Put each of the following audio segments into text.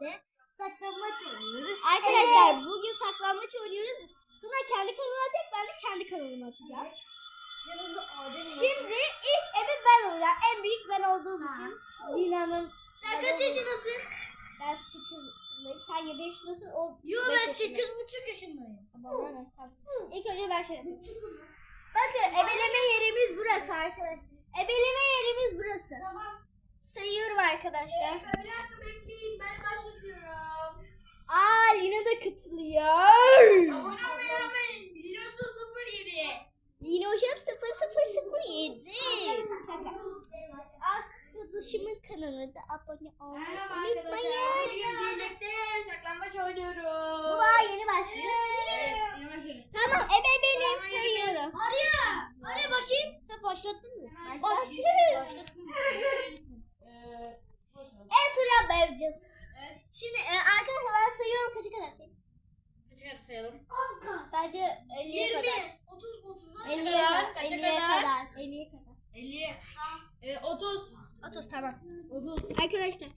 birlikte saklanmaç oynuyoruz. Arkadaşlar bugün saklanmaç oynuyoruz. Tuna kendi kanalına atacak ben de kendi kanalıma atacağım. Yanımda Adem var. Şimdi ilk ebe ben olacağım. En büyük ben olduğum Ha. için. Lina'nın Sen kaç yaşındasın? ben 8 yaşındayım. Sen 7 yaşındasın. O Yo beş ben yaşında. 8 buçuk yaşındayım. Tamam, tamam. İlk önce ben şey yapayım. Bakın ebeleme yerimiz burası arkadaşlar. Ebeleme yerimiz burası. Tamam. Sayıyorum arkadaşlar. bir dakika bekleyin ben başlatıyorum. Aa Lina da katılıyor. Abone olmayı unutmayın. Biliyorsun 07. Lina hocam 0007. Şaka. Arkadaşımın kanalına da abone olmayı Merhaba arkadaşlar. Bugün birlikte saklambaç oynuyoruz. Bu daha yeni başlıyor. Evet, yeni başlıyoruz. Tamam ebe benim sayıyorum. Arya. Arya bakayım. Sen başlattın mı? Başlat. Başlat. En tur yapmayacağız. Evet. Şimdi e, arkadaşlar ben sayıyorum kaça kadar sayayım? Kaça kadar sayalım? Bence 50'ye 20, kadar. 30, 30, 50'ye kaça kadar. kadar? Kaça 50'ye kadar? kadar. 50'ye kadar. 50. Ee, 30. 30 tamam. 30. Arkadaşlar.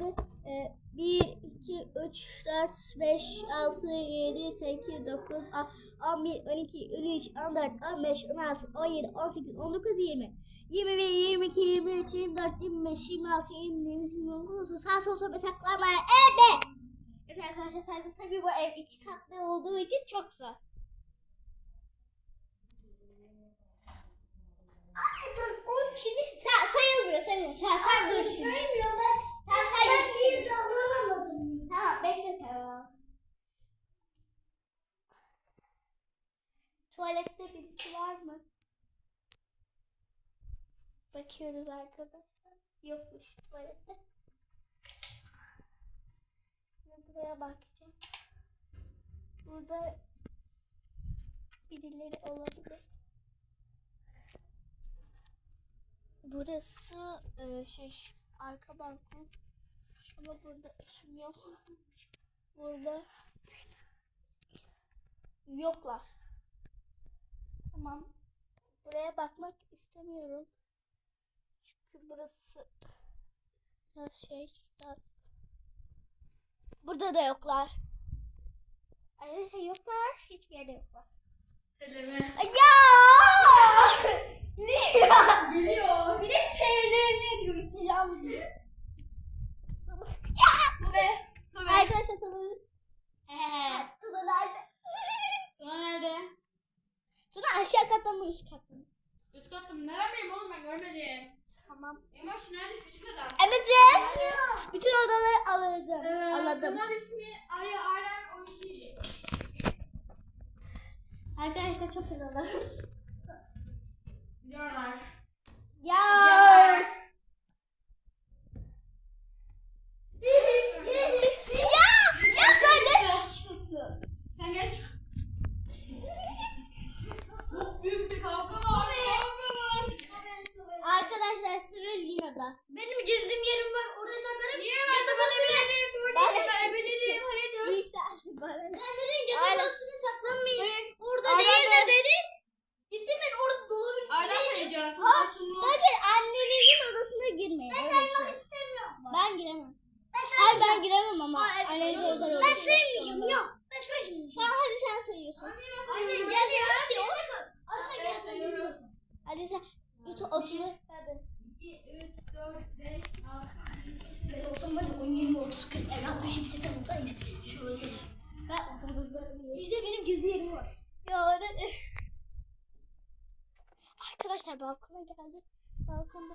Bu, e, 1, 2, 3, 4, 5, 6, 7, 8, 9, 11, 12, 13, 14, 15, 16, 17, 18, 19, 20. 21, 22, 23, 24, 25, 26, 27, 29, 30. Sağ sol sobe saklamaya. Evet. Evet arkadaşlar saydım. Tabii bu ev iki katlı olduğu için çok zor. Sen sayılmıyor, sayılmıyor. Sen, sen dur şimdi. Saymıyor ben. Sen say. Ben hiç sallanamadım. Tamam bekle tamam. Tuvalette birisi var mı? Bakıyoruz arkadaşlar. Yokmuş tuvalette. Buraya bakacağım. Burada birileri olabilir. Burası e, şey arka balkon. Ama burada ışım yok. Burada yoklar. Tamam. Buraya bakmak istemiyorum. Çünkü burası biraz şey dar. Burada da yoklar. Arkadaşlar yoklar. Hiçbir yerde yoklar. Söyleme. Ya! Lia! Biliyor. Bir de sevgilerine diyor. Selam diyor. Sobe. Sobe. Arkadaşlar sana He. Tuna nerede? Sonra nerede? Tuna aşağı kattan mı üst kattan mı? Üst kattım. Nerede oğlum ben görmedim. Tamam. Emoş nerede? Küçük adam. Emece! Bütün odaları alırdım. Ee, Aladım. Kanal ismi Arya Aryan Oyuncu. Arkadaşlar çok güzel. Ya! ya! Ya sen ne çıkıyorsun? Sen geç. Çok büyük bir kavga var. Kavga var. Arkadaşlar sıra Lina'da. Benim gizlim yerim var. Orada saklarım. Niye ben de ebeleyim? Ben- Ben ebeleyim. Hayır. Büyük sensin bana. ne? Sen dedin yatak yatak odasına saklanmayın. Orada Aynen. değildir dedin. Gittim ben orada dolabın içinde. Aynen sayacak. Ha, Bakın annenizin odasına girmeyin. Ben Öyle bir saymak şey. istemiyorum. Ben giremem. Hayır ben giremem ama. Aa, evet, Annenizin sayıyorsun. özel Ben odasına. saymayacağım. Yok. Ben saymayacağım. Tamam hadi sen sayıyorsun. Anne gel ya. Arada gel sayıyoruz. Hadi sen. 30'u. Hadi. 2, 3, 4, 5, 6, Ben olsam ben 10, 20, 30, 40, 50, 60, 70, 80, 90, 100. Şöyle. İşte benim gizli yerim var. Ya öyle. Arkadaşlar balkona geldi. Balkonda.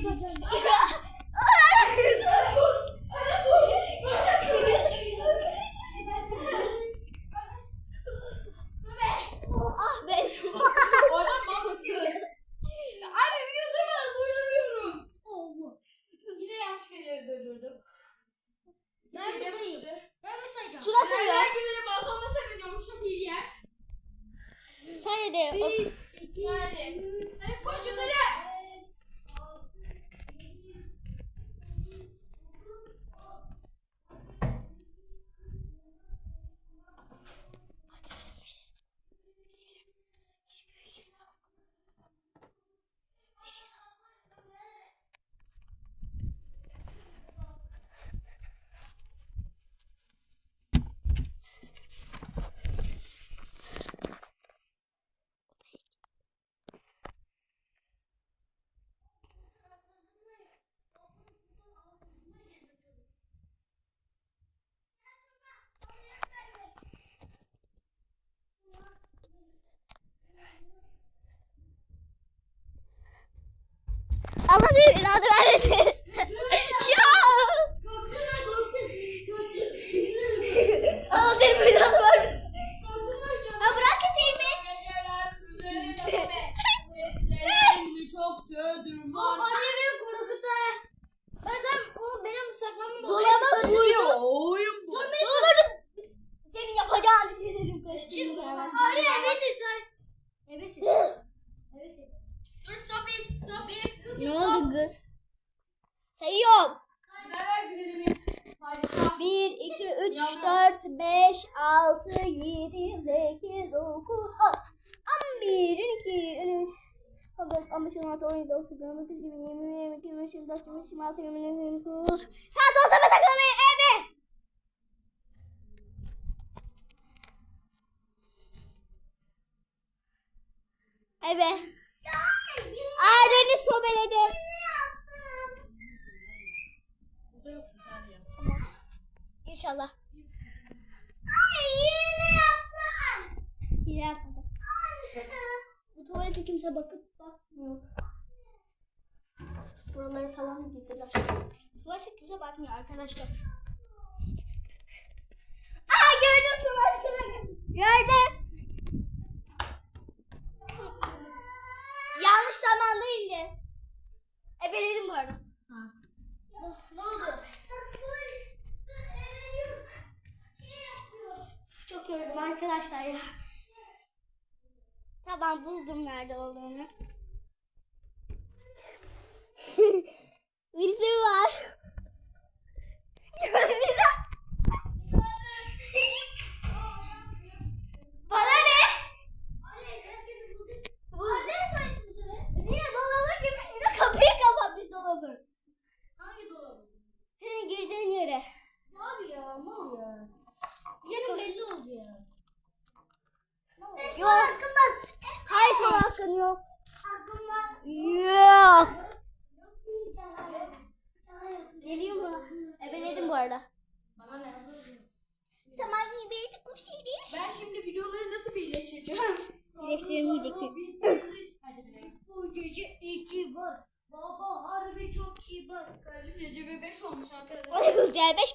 Yeah. Neler güzelimiz. 1, 2, 3, 4, 5, 6, 7, 8, 9, 10. 11, 12, 13, 14, 15, 16, 17, 18, 19, 20, 21, 22, 23, 24, 25, 26, 27, 29. Saat olsa ben takılmayın evi. Eve. Eve. Erdeni sobeledi. Tamam. İnşallah. Ay yine yaptım. Yine yapmadım. Bu tuvalete kimse bakıp bakmıyor. Buraları falan gittiler. Tuvalete kimse bakmıyor arkadaşlar. Aa gördüm tuvalete. Gördüm. Yanlış zamanda indi. Ebelerim bu arada. Oh, ne oldu? Çok yoruldum arkadaşlar ya. Tamam buldum nerede olduğunu. Birisi var. Baba harbi çok iyi bak. Kardeşim Recep'e 5 olmuş arkadaşlar. Onu güzelmiş. Beş.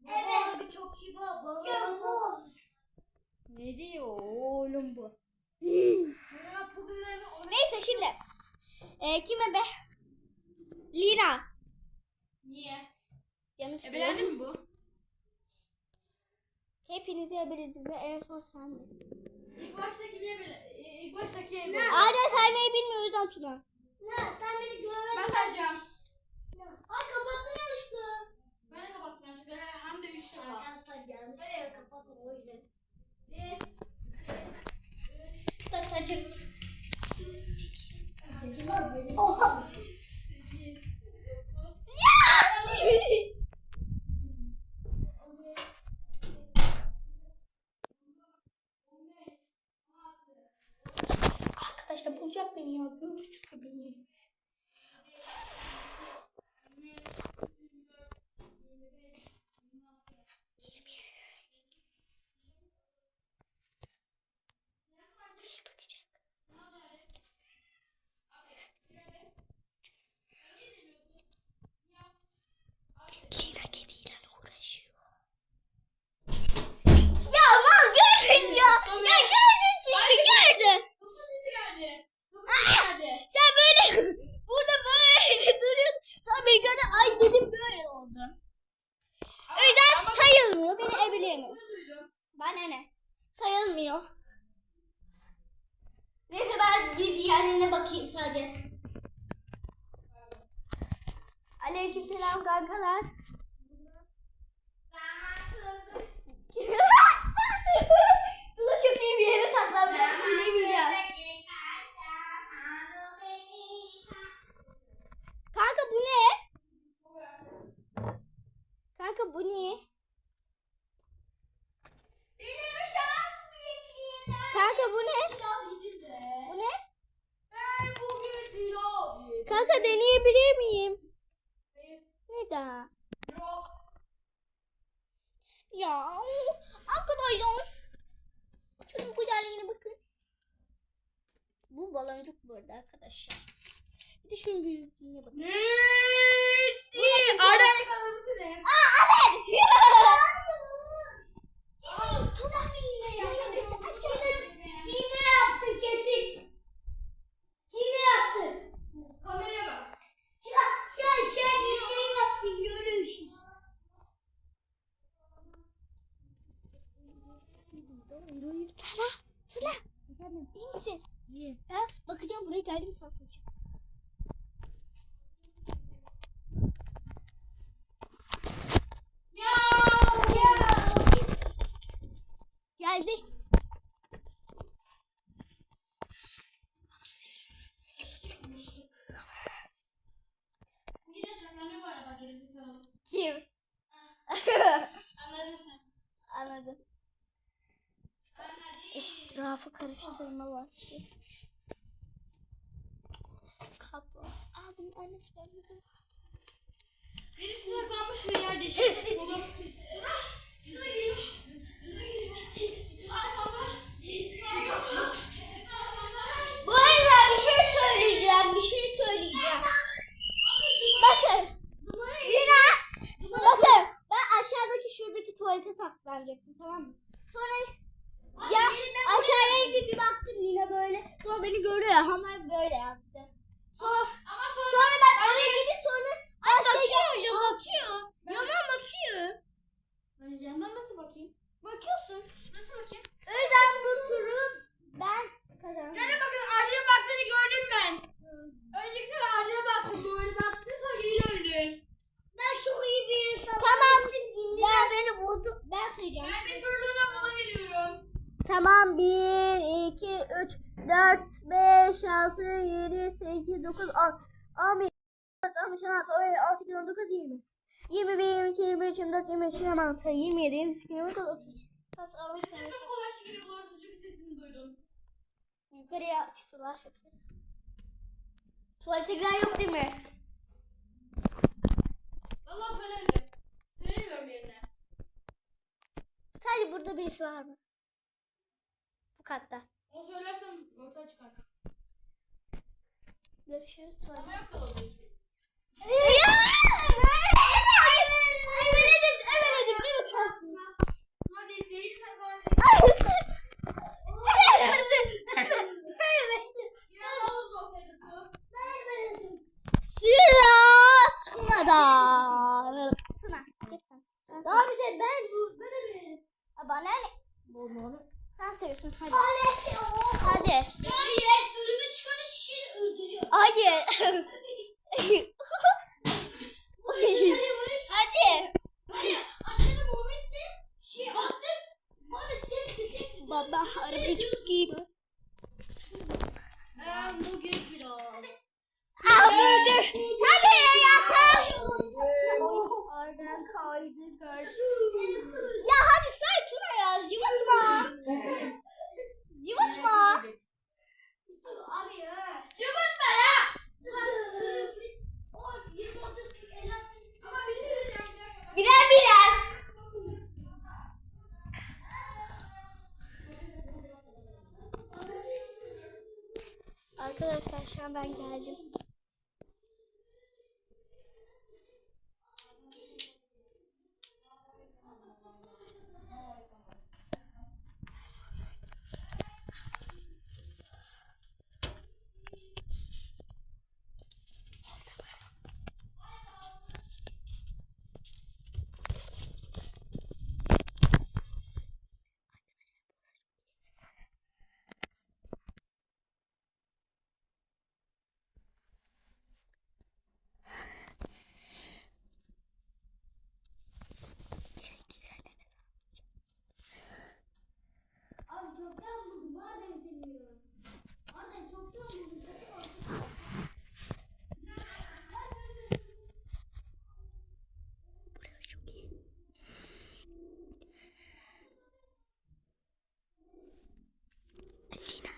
Baba Evet. harbi çok iyi bak. Baba Ya. Ne diyor oğlum bu? Neyse şimdi. E, kime be? Lina. Niye? Yanlış Ebelendi diyorum. mi bu? Hepinizi ebeledim ve en son sen. İlk baştaki niye böyle? İlk baştaki ebelendi. Aynen saymayı bilmiyor o yüzden Tuna. Ne? Sen beni görmedin. Ben. Ne? Ay kapattım yanlışlıkla. Ben de kapattım yanlışlıkla. Hem de üç defa. Arkadaşlar gelmiş. Nereye kapattım o yüzden. arkadaşlar. etrafı karıştırma var. Kablo. Aa bunun annesi var. Birisi saklanmış bir yerde işte. Eh, Babam. Eh. Bu arada bir şey söyleyeceğim. Bir şey söyleyeceğim. Bakın. Lina. Bakın. Ben aşağıdaki şuradaki tuvalete saklanacaktım tamam mı? Sonra beni görüyor. Hanlar böyle. 21, 22, 23, 24, 25, 26, 27, 28, 29, 30. Kas arama sayısı. Çok kolay şekilde bulaştı çünkü sesini duydum. Yukarıya çıktılar hepsi. Tuvalete giden yok değil mi? Vallahi söylemiyorum. Söylemiyorum yerine. Sadece burada birisi var mı? Bu katta. Onu söylersem ortaya çıkar. Görüşürüz. Ama yok da olabilir seviyorsun hadi. Hadi. Hayır, önüme çıkan şişeyi öldürüyor. Hayır. hadi. Aşağıda Muhammed'de şey attı. Bana sekti sekti. Baba arabayı çok iyi bak. Ben bugün biraz. Aa böyle. Hadi yakın. Oradan kaydı gördüm. Ya hadi say Tuna ya. Yıvatma. Yıvatma. Abi ya. Cıvıtma ya. On, yirmi, otuz, kırk, elli, altmış. Ama beni de öyle Birer birer. Arkadaşlar ben geldim. Lina.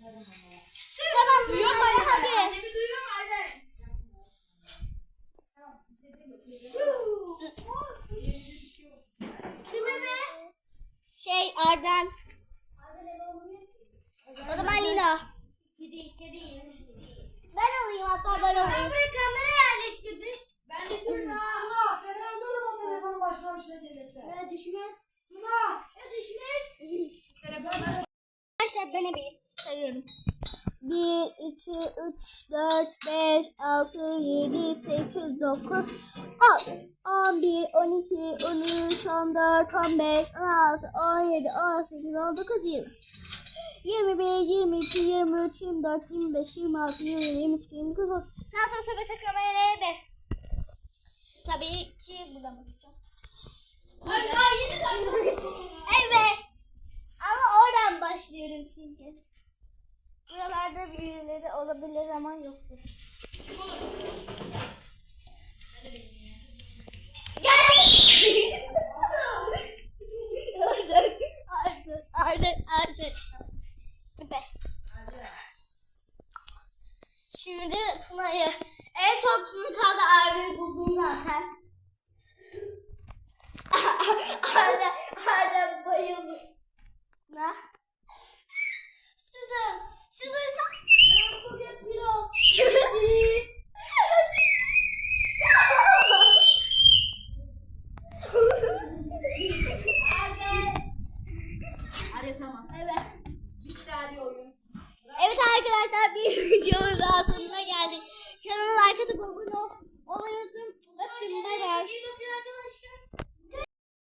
Tamam Duyuyor mu hadi anne? hadi. Annemi duyuyor mu anne? Kime be? Şey Arden. O zaman Lina. Kedi, kedi. Ben olayım hatta ben Ben olayım. buraya kamera yerleştirdim. Ben de Tuna. Tuna seni öldürürüm o telefonun başına bir şey gelirse. Ya düşmez. Tuna. Ya düşmez. Arkadaşlar ben ebeyim. Sayıyorum. 1, 2, 3, 4, 5, 6, 7, 8, 9, 10, 11, 12, 13, 14, 15, 16, 17, 18, 19, 20. 21, 22, 23, 24, 25, 26, 27, 28, 29, 30. Daha sonra sohbet saklamaya nerede? Tabii ki buradan bakacağım. Ay yeni sakladım. Evet. Ama oradan başlıyorum çünkü. Buralarda birileri olabilir ama yoktur. Geldik. Şimdi Tuna'yı en son Tuna kaldı Arda'yı buldum zaten. Arda, Arda bayıldı. Ne?